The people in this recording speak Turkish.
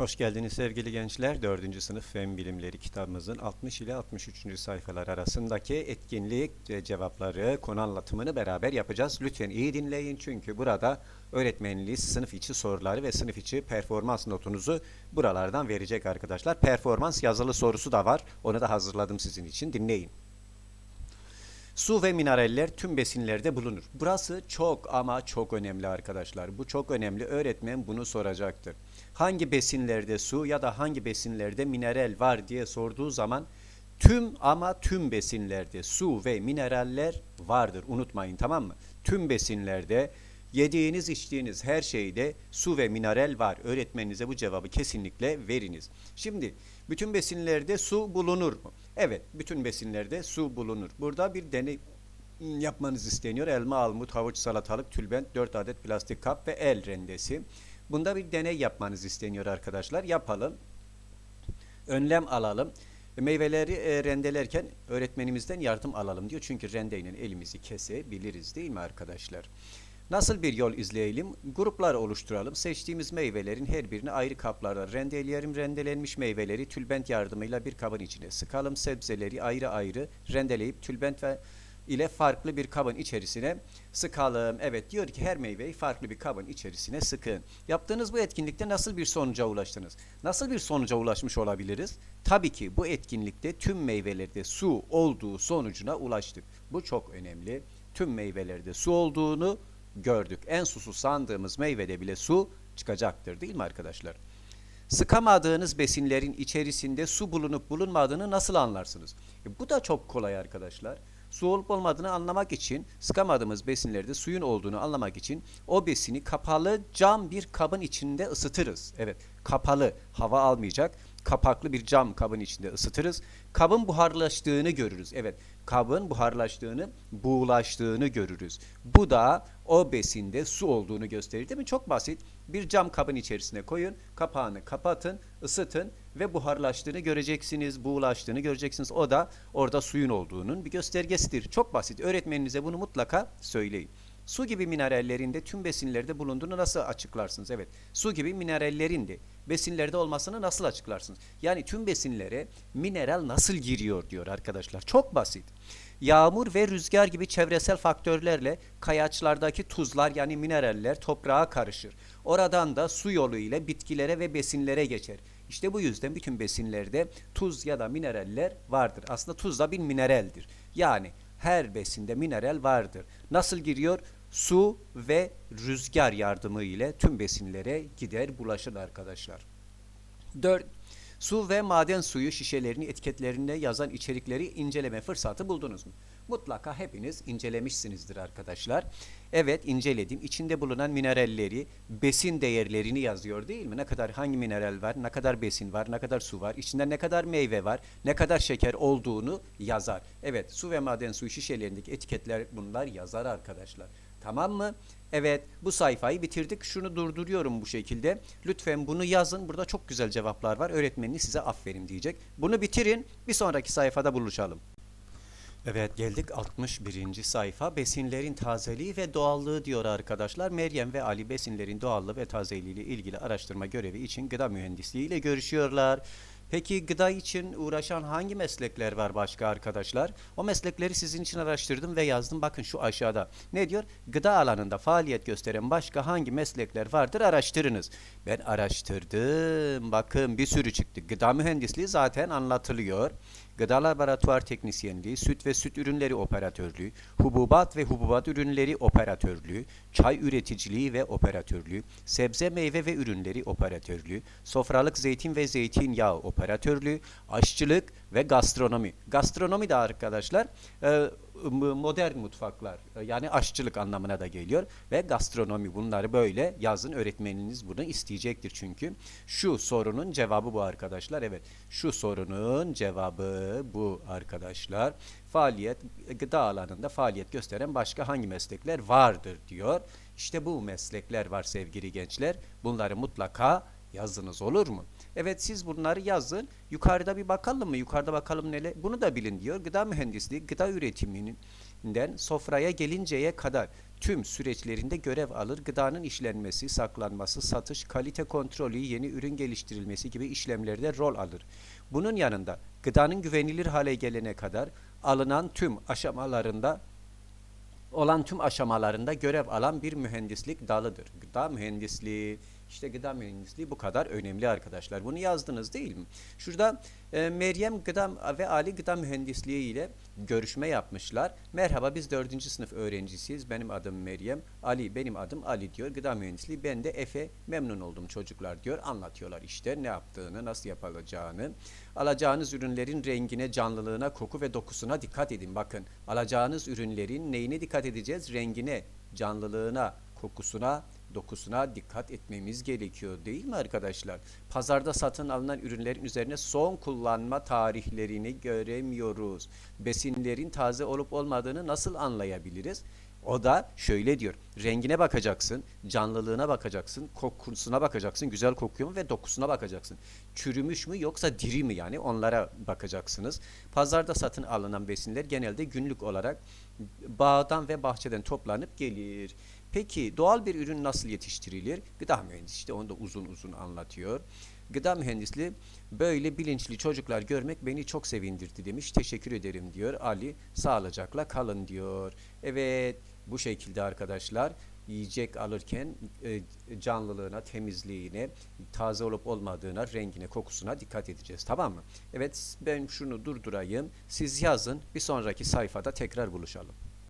Hoş geldiniz sevgili gençler. 4. sınıf Fen Bilimleri kitabımızın 60 ile 63. sayfalar arasındaki etkinlik cevapları, konu anlatımını beraber yapacağız. Lütfen iyi dinleyin çünkü burada öğretmenliği, sınıf içi soruları ve sınıf içi performans notunuzu buralardan verecek arkadaşlar. Performans yazılı sorusu da var. Onu da hazırladım sizin için. Dinleyin. Su ve mineraller tüm besinlerde bulunur. Burası çok ama çok önemli arkadaşlar. Bu çok önemli. Öğretmen bunu soracaktır. Hangi besinlerde su ya da hangi besinlerde mineral var diye sorduğu zaman tüm ama tüm besinlerde su ve mineraller vardır. Unutmayın tamam mı? Tüm besinlerde yediğiniz içtiğiniz her şeyde su ve mineral var. Öğretmeninize bu cevabı kesinlikle veriniz. Şimdi bütün besinlerde su bulunur mu? Evet, bütün besinlerde su bulunur. Burada bir deney yapmanız isteniyor. Elma, armut, havuç, salatalık, tülbent, 4 adet plastik kap ve el rendesi. Bunda bir deney yapmanız isteniyor arkadaşlar. Yapalım. Önlem alalım. Meyveleri e, rendelerken öğretmenimizden yardım alalım diyor. Çünkü rendeyle elimizi kesebiliriz değil mi arkadaşlar? Nasıl bir yol izleyelim? Gruplar oluşturalım. Seçtiğimiz meyvelerin her birini ayrı kaplarda rendeleyelim. Rendelenmiş meyveleri tülbent yardımıyla bir kabın içine sıkalım. Sebzeleri ayrı ayrı rendeleyip tülbent ve ile farklı bir kabın içerisine sıkalım. Evet diyor ki her meyveyi farklı bir kabın içerisine sıkın. Yaptığınız bu etkinlikte nasıl bir sonuca ulaştınız? Nasıl bir sonuca ulaşmış olabiliriz? Tabii ki bu etkinlikte tüm meyvelerde su olduğu sonucuna ulaştık. Bu çok önemli. Tüm meyvelerde su olduğunu gördük. En susuz sandığımız meyvede bile su çıkacaktır değil mi arkadaşlar? Sıkamadığınız besinlerin içerisinde su bulunup bulunmadığını nasıl anlarsınız? E, bu da çok kolay arkadaşlar. Su olup olmadığını anlamak için sıkamadığımız besinlerde suyun olduğunu anlamak için o besini kapalı cam bir kabın içinde ısıtırız. Evet kapalı hava almayacak kapaklı bir cam kabın içinde ısıtırız. Kabın buharlaştığını görürüz. Evet kabın buharlaştığını, buğulaştığını görürüz. Bu da o besinde su olduğunu gösterir değil mi? Çok basit. Bir cam kabın içerisine koyun, kapağını kapatın, ısıtın ve buharlaştığını göreceksiniz, buğulaştığını göreceksiniz. O da orada suyun olduğunun bir göstergesidir. Çok basit. Öğretmeninize bunu mutlaka söyleyin. Su gibi minerallerinde tüm besinlerde bulunduğunu nasıl açıklarsınız? Evet. Su gibi minerallerin de besinlerde olmasını nasıl açıklarsınız? Yani tüm besinlere mineral nasıl giriyor diyor arkadaşlar. Çok basit. Yağmur ve rüzgar gibi çevresel faktörlerle kayaçlardaki tuzlar yani mineraller toprağa karışır. Oradan da su yolu ile bitkilere ve besinlere geçer. İşte bu yüzden bütün besinlerde tuz ya da mineraller vardır. Aslında tuz da bir mineraldir. Yani her besinde mineral vardır. Nasıl giriyor? Su ve rüzgar yardımı ile tüm besinlere gider bulaşır arkadaşlar. 4. Su ve maden suyu şişelerini etiketlerinde yazan içerikleri inceleme fırsatı buldunuz mu? Mutlaka hepiniz incelemişsinizdir arkadaşlar. Evet inceledim. İçinde bulunan mineralleri, besin değerlerini yazıyor değil mi? Ne kadar hangi mineral var, ne kadar besin var, ne kadar su var, içinde ne kadar meyve var, ne kadar şeker olduğunu yazar. Evet su ve maden suyu şişelerindeki etiketler bunlar yazar arkadaşlar. Tamam mı? Evet bu sayfayı bitirdik. Şunu durduruyorum bu şekilde. Lütfen bunu yazın. Burada çok güzel cevaplar var. Öğretmeniniz size aferin diyecek. Bunu bitirin. Bir sonraki sayfada buluşalım. Evet geldik 61. sayfa besinlerin tazeliği ve doğallığı diyor arkadaşlar. Meryem ve Ali besinlerin doğallığı ve tazeliği ile ilgili araştırma görevi için gıda mühendisliği ile görüşüyorlar. Peki gıda için uğraşan hangi meslekler var başka arkadaşlar? O meslekleri sizin için araştırdım ve yazdım. Bakın şu aşağıda. Ne diyor? Gıda alanında faaliyet gösteren başka hangi meslekler vardır araştırınız. Ben araştırdım. Bakın bir sürü çıktı. Gıda mühendisliği zaten anlatılıyor. Gıda laboratuvar teknisyenliği, süt ve süt ürünleri operatörlüğü, hububat ve hububat ürünleri operatörlüğü, çay üreticiliği ve operatörlüğü, sebze meyve ve ürünleri operatörlüğü, sofralık zeytin ve zeytinyağı operatörlüğü, aşçılık ve gastronomi. Gastronomi de arkadaşlar e, modern mutfaklar e, yani aşçılık anlamına da geliyor. Ve gastronomi bunları böyle yazın öğretmeniniz bunu isteyecektir. Çünkü şu sorunun cevabı bu arkadaşlar. Evet şu sorunun cevabı bu arkadaşlar. Faaliyet gıda alanında faaliyet gösteren başka hangi meslekler vardır diyor. İşte bu meslekler var sevgili gençler. Bunları mutlaka yazınız olur mu? Evet siz bunları yazın. Yukarıda bir bakalım mı? Yukarıda bakalım neler? Bunu da bilin diyor. Gıda mühendisliği, gıda üretiminin gelişiminden sofraya gelinceye kadar tüm süreçlerinde görev alır. Gıdanın işlenmesi, saklanması, satış, kalite kontrolü, yeni ürün geliştirilmesi gibi işlemlerde rol alır. Bunun yanında gıdanın güvenilir hale gelene kadar alınan tüm aşamalarında olan tüm aşamalarında görev alan bir mühendislik dalıdır. Gıda mühendisliği, işte gıda mühendisliği bu kadar önemli arkadaşlar. Bunu yazdınız değil mi? Şurada e, Meryem Gıda ve Ali Gıda Mühendisliği ile görüşme yapmışlar. Merhaba biz dördüncü sınıf öğrencisiyiz. Benim adım Meryem. Ali benim adım Ali diyor. Gıda Mühendisliği. Ben de Efe memnun oldum çocuklar diyor. Anlatıyorlar işte ne yaptığını, nasıl yapılacağını. Alacağınız ürünlerin rengine, canlılığına, koku ve dokusuna dikkat edin. Bakın alacağınız ürünlerin neyine dikkat edeceğiz? Rengine, canlılığına, kokusuna, dokusuna dikkat etmemiz gerekiyor değil mi arkadaşlar? Pazarda satın alınan ürünlerin üzerine son kullanma tarihlerini göremiyoruz. Besinlerin taze olup olmadığını nasıl anlayabiliriz? O da şöyle diyor. Rengine bakacaksın, canlılığına bakacaksın, kokusuna bakacaksın, güzel kokuyor mu ve dokusuna bakacaksın. Çürümüş mü yoksa diri mi yani onlara bakacaksınız. Pazarda satın alınan besinler genelde günlük olarak bağdan ve bahçeden toplanıp gelir. Peki doğal bir ürün nasıl yetiştirilir? Gıda mühendisi işte onu da uzun uzun anlatıyor. Gıda mühendisliği böyle bilinçli çocuklar görmek beni çok sevindirdi demiş. Teşekkür ederim diyor. Ali sağlıcakla kalın diyor. Evet bu şekilde arkadaşlar yiyecek alırken e, canlılığına, temizliğine, taze olup olmadığına, rengine, kokusuna dikkat edeceğiz. Tamam mı? Evet ben şunu durdurayım. Siz yazın. Bir sonraki sayfada tekrar buluşalım.